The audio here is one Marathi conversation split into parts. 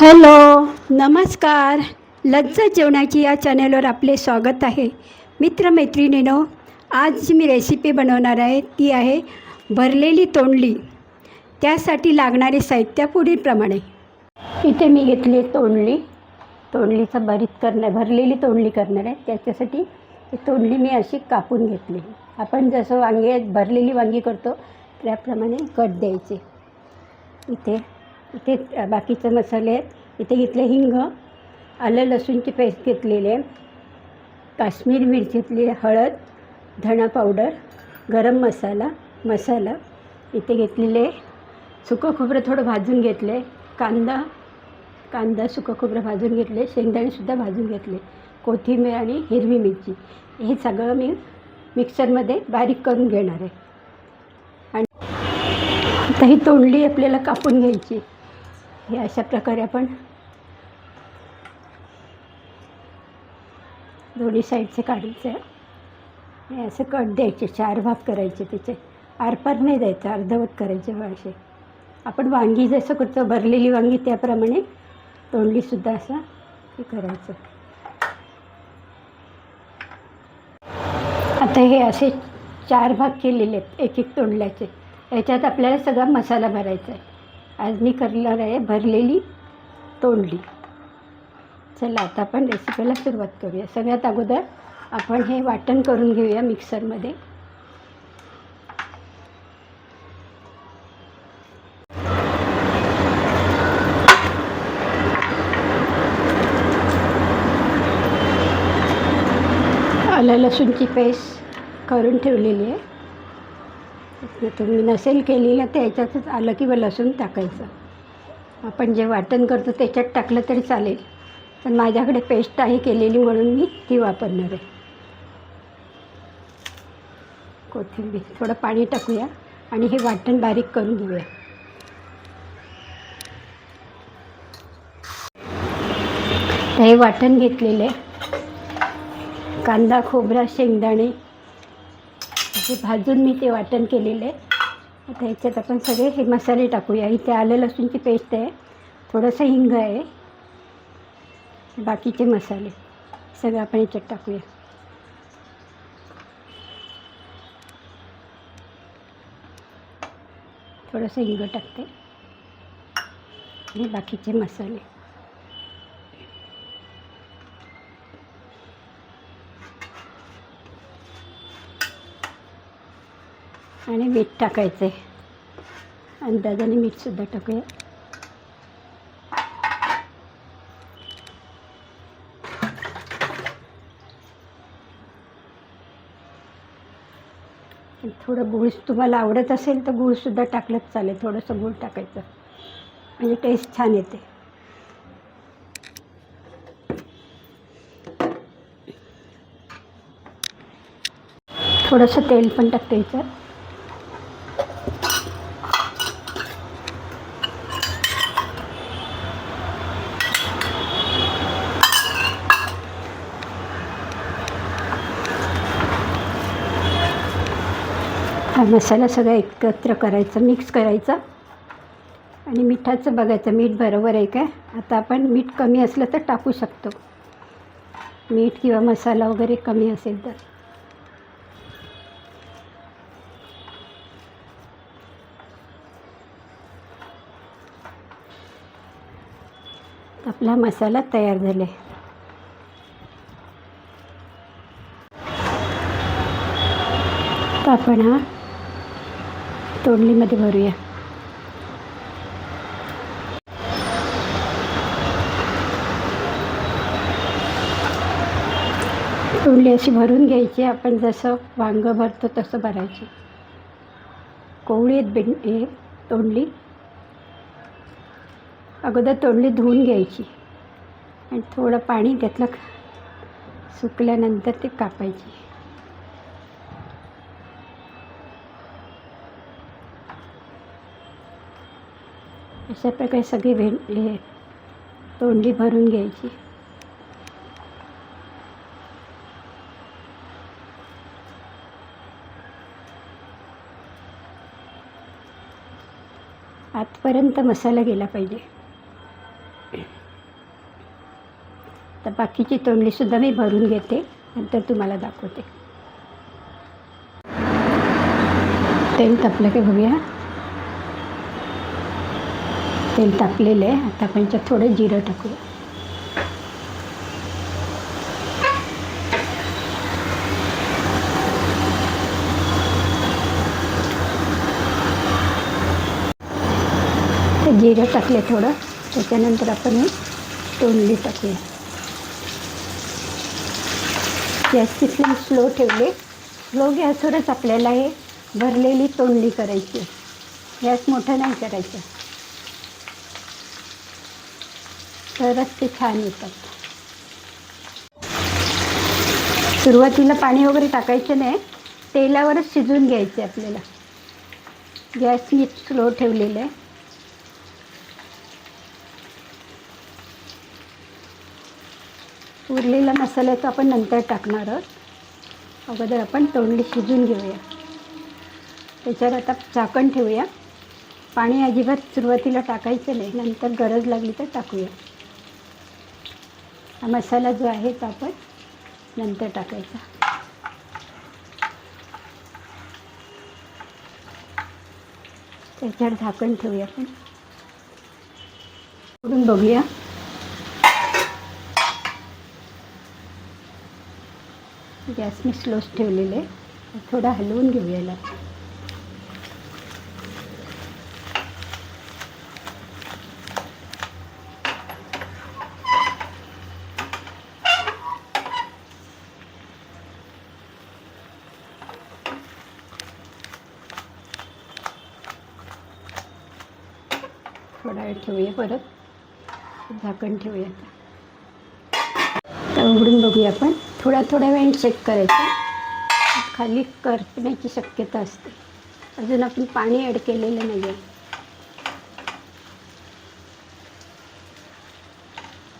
हॅलो नमस्कार. लज्जत जेवणाची या चॅनेलवर आपले स्वागत आहे. मित्रमैत्रिणीनो आज जी मी रेसिपी बनवणार आहे ती आहे भरलेली तोंडली. त्यासाठी लागणारे साहित्य पुढीलप्रमाणे इथे मी घेतली तोंडली. तोंडलीचा भरीत करणार भरलेली तोंडली करणार आहे. त्याच्यासाठी तोंडली मी अशी कापून घेतली. आपण जसं वांगे भरलेली वांगी करतो त्याप्रमाणे कट द्यायचे. इथे इथे बाकीचे मसाले आहेत. इथे घेतले हिंग आलं लसूणची पेस्ट घेतलेली आहे. काश्मीर मिरचीतली हळद धणा पावडर गरम मसाला मसाला. इथे घेतलेले सुकं खोबरं थोडं भाजून घेतले. कांदा कांदा सुकं खोबरं भाजून घेतले. शेंगदाणेसुद्धा भाजून घेतले. कोथिंबीर आणि हिरवी मिरची. हे सगळं मी मिक्सरमध्ये बारीक करून घेणार आहे. आणि आता ही तोंडली आपल्याला कापून घ्यायची. हे अशा प्रकारे आपण दोन्ही साईडचे काढायचे. आणि असं कट द्यायचे चार भाग करायचे त्याचे. आरपार नाही द्यायचं अर्धवट करायचे असे. आपण वांगी जसं करतो भरलेली वांगी त्याप्रमाणे तोंडलीसुद्धा असं हे करायचं. आता हे असे चार भाग केलेले आहेत एक एक तोंडल्याचे. याच्यात आपल्याला सगळा मसाला भरायचा आहे. आज मी करणार आहे भरलेली तोंडली. चला आता आपण रेसिपीला सुरुवात करूया. सगळ्यात अगोदर आपण हे वाटण करून घेऊया मिक्सरमध्ये आलं लसूणची पेस्ट करून ठेवलेली आहे. तुम्ही नसेल केलेलं तर याच्यातच आलं किंवा लसूण टाकायचं. आपण जे वाटण करतो त्याच्यात टाकलं तरी चालेल. पण माझ्याकडे पेस्ट आहे केलेली म्हणून मी ती वापरणार आहे. कोथिंबीर थोडं पाणी टाकूया आणि हे वाटण बारीक करून घेऊया. हे वाटण घेतलेले कांदा खोबरा शेंगदाणे हे भाजून मी ते वाटण केलेलं आहे आता ह्याच्यात आपण सगळे हे मसाले टाकूया. इथे आलं लसूणची पेस्ट आहे. थोडंसं हिंग आहे. बाकीचे मसाले. सगळं आपण याच्यात टाकूया. थोडंसं हिंग टाकते. आणि बाकीचे मसाले. आणि मीठ टाकायचं आहे अंदाजाने मीठसुद्धा टाकूया. थोडं गूळ तुम्हाला आवडत असेल तर गूळसुद्धा टाकलंच चालेल. थोडंसं गूळ टाकायचं. म्हणजे टेस्ट छान येते. थोडंसं तेल पण टाकते हा मसाला सगळा एकत्र करायचा मिक्स करायचा. आणि मिठाचं बघायचं मीठ बरोबर आहे काय? आता आपण मीठ कमी असलं तर टाकू शकतो. मीठ किंवा मसाला वगैरे कमी असेल तर. आपला मसाला तयार झाला आहे तर आपण हा तोंडलीमध्ये भरूया. तोंडली अशी भरून घ्यायची आपण जसं वांगं भरतो तसं भरायची. कोवळी आहेत बेंड हे तोंडली अगोदर तोंडली धुवून घ्यायची आणि थोडं पाणी त्यातलं सुकल्यानंतर ते कापायची. अशा प्रकारे सगळी भेंड हे तोंडली भरून घ्यायची. आतपर्यंत मसाला गेला पाहिजे. तर बाकीची तोंडलीसुद्धा मी भरून घेते नंतर तुम्हाला दाखवते. तेल तापलं की बघूया. तेल तापलेलं आहे. आता आपण याच्यात थोडं जिरं टाकूया. तर जिरं टाकले थोडं. त्याच्यानंतर आपण हे तोंडली टाकूया. गॅसची फ्लेम स्लो ठेवले. स्लो गॅसवरच आपल्याला हे भरलेली तोंडली करायची गॅस मोठा नाही करायचं. तरच ते छान येतात. सुरुवातीला पाणी वगैरे टाकायचं नाही तेलावरच शिजवून घ्यायचे आपल्याला. गॅस मी स्लो ठेवलेलं आहे. उरलेला मसाला तो आपण नंतर टाकणार आहोत. अगोदर आपण तोंडली शिजून घेऊया. त्याच्यावर आता झाकण ठेवूया. पाणी अजिबात सुरुवातीला टाकायचं नाही नंतर गरज लागली तर टाकूया. हा मसाला जो आहे तो आपण नंतर टाकायचा. त्याच्यावर झाकण ठेवूया आपण. उडून बघूया. गॅस मी स्लोच ठेवलेले थोडा हलवून घेऊया थोडा वेळ ठेवूया परत. झाकण ठेवूया आता. उघडून बघूया आपण. थोडा थोडा वेळ चेक करायचं. खाली करपण्याची शक्यता असते. अजून आपण पाणी ॲड केलेलं नाही आहे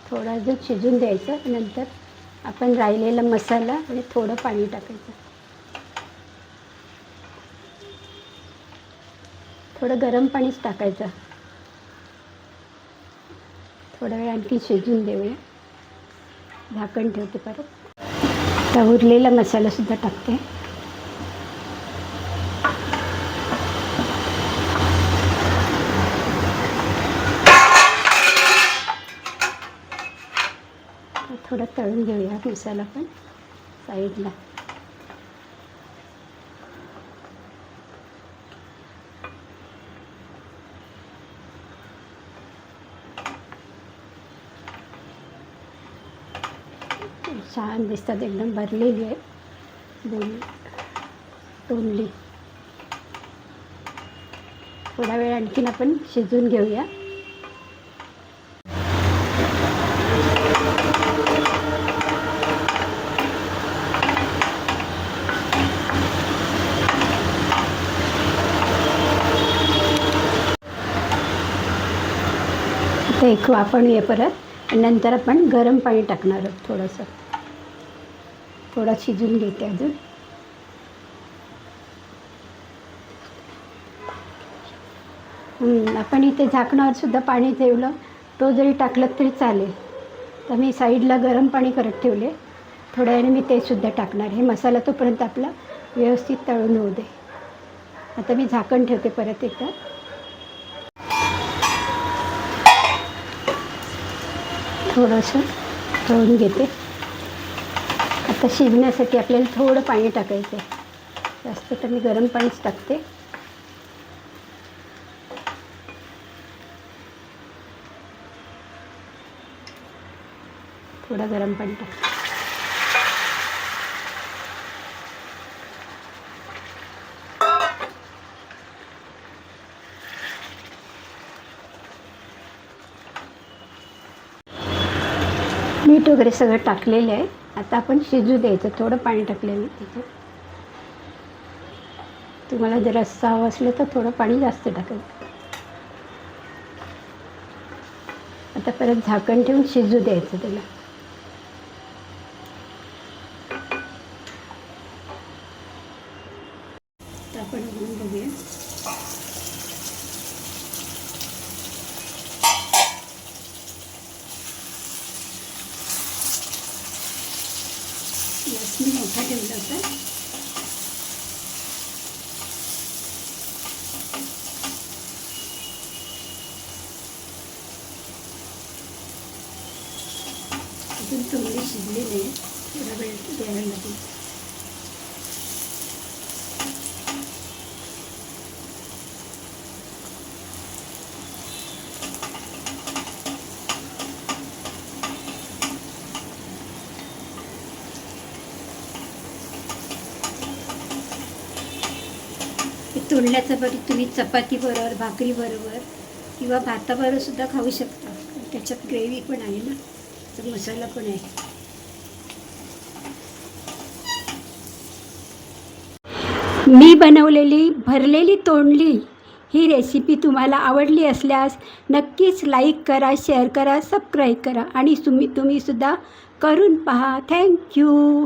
थोडं अजून शिजून द्यायचं. नंतर आपण राहिलेला मसाला आणि थोडं पाणी टाकायचं. थोडं गरम पाणीच टाकायचं. थोडा वेळ आणखी शिजून देऊया. झाकण ठेवते परत. आता उरलेला मसालासुद्धा टाकते. थोडं तळून घेऊया मसाला पण साईडला. छान दिसतात एकदम भरलेली आहे. दोन तोंडली थोडा वेळ आणखीन आपण शिजवून घेऊया. ते एक आपण ये परत आणि नंतर आपण गरम पाणी टाकणार आहोत थोडंसं. थोडा शिजून घेते अजून. आपण इथे झाकणावर सुद्धा पाणी ठेवलं. तो जरी टाकलं तरी चालेल. तर मी साईडला गरम पाणी करत ठेवले. थोड्या वेळाने मी ते सुद्धा टाकणार. हे मसाला तोपर्यंत आपला व्यवस्थित तळून होऊ दे. आता मी झाकण ठेवते परत एकदा. थोडंसं तळून घेते. आता शिजण्यासाठी आपल्याला थोडं पाणी टाकायचं आहे जास्त तर मी गरम पाणीच टाकते. थोडं गरम पाणी टाकते. मीठ वगैरे सगळं टाकलेलं आहे. आता आपण शिजू द्यायचं थोडं पाणी टाकलेलं मी त्याच्यात तुम्हाला जर रस्सा हवं असलं तर थोडं पाणी जास्त टाकायचं. आता परत झाकण ठेवून शिजू द्यायचं त्याला. मी मोठा ठेवला होता. अजून तोंडली शिजली नाही थोडा वेळ द्यायला लागेल. हे बरी तुम्ही चपातीबरोबर भाकरीबरोबर किंवा भाताबरोबर सुद्धा खाऊ शकता. त्याच्यात ग्रेव्ही पण आहे ना? तर मसाला पण आहे. मी बनवलेली भरलेली तोंडली ही रेसिपी तुम्हाला आवडली असल्यास नक्कीच लाईक करा शेअर करा सबस्क्राईब करा आणि तुम्ही तुम्हीसुद्धा करून पहा. थँक्यू